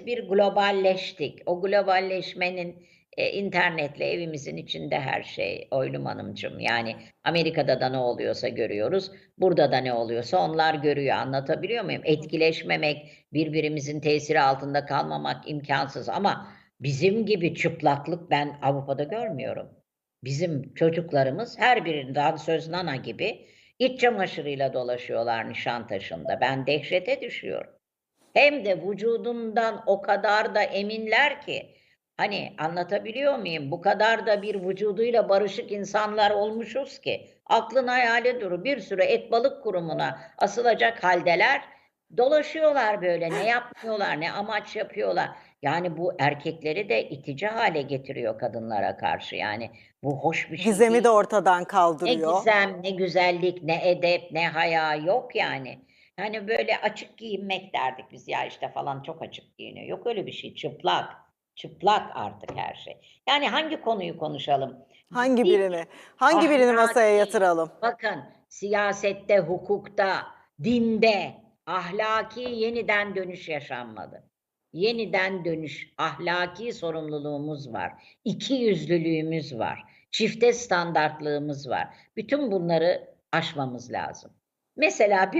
bir globalleştik. O globalleşmenin e, internetle evimizin içinde her şey Oylum Hanımcığım. Yani Amerika'da da ne oluyorsa görüyoruz. Burada da ne oluyorsa onlar görüyor. Anlatabiliyor muyum? Etkileşmemek, birbirimizin tesiri altında kalmamak imkansız. Ama bizim gibi çıplaklık ben Avrupa'da görmüyorum. Bizim çocuklarımız her birinden söz nana gibi iç çamaşırıyla dolaşıyorlar Nişantaşı'nda. Ben dehşete düşüyorum. Hem de vücudundan o kadar da eminler ki hani anlatabiliyor muyum? Bu kadar da bir vücuduyla barışık insanlar olmuşuz ki aklın hayali duru bir sürü et balık kurumuna asılacak haldeler dolaşıyorlar böyle ne yapmıyorlar ne amaç yapıyorlar. Yani bu erkekleri de itici hale getiriyor kadınlara karşı yani bu hoş bir şey Gizemi değil. de ortadan Ne kaldırıyor. gizem, ne güzellik, ne edep, ne haya yok yani. Hani böyle açık giyinmek derdik biz ya işte falan çok açık giyiniyor. Yok öyle bir şey. Çıplak. Çıplak artık her şey. Yani hangi konuyu konuşalım? Hangi birini? Hangi birini masaya yatıralım? bakın siyasette, hukukta, dinde ahlaki yeniden dönüş yaşanmadı. Yeniden dönüş, ahlaki sorumluluğumuz var. İki yüzlülüğümüz var. Çifte standartlığımız var. Bütün bunları aşmamız lazım. Mesela bir